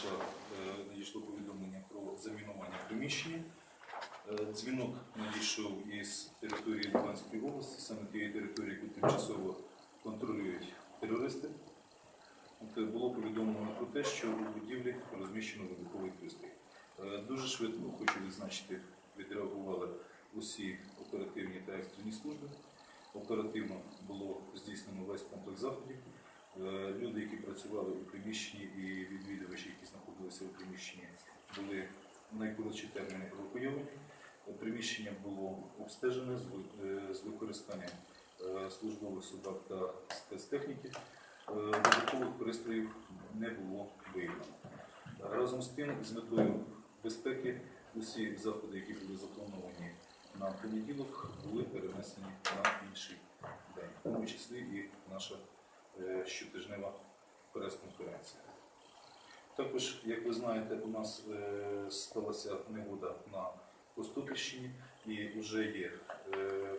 надійшла, е, надійшло повідомлення про замінування приміщення. Е, Дзвінок надійшов із території Луганської області, саме тієї території, яку тимчасово контролюють терористи. От, е, Було повідомлено про те, що у будівлі розміщено вибуховий пристрій. Дуже швидко, хочу відзначити, відреагували усі оперативні та екстрені служби. Оперативно було здійснено весь комплекс заходів. Люди, які працювали у приміщенні і приміщенні, були найкоротші терміни евакуйовані. Приміщення було обстежене з е, використанням е, службових собак та спецтехніки. Е, Додаткових пристроїв не було виявлено. Разом з тим, з метою безпеки, усі заходи, які були заплановані на понеділок, були перенесені на інший день, в тому числі і наша щотижнева прес-конференція. Також, як ви знаєте, у нас е, сталася негода на Костопільщині і вже є е,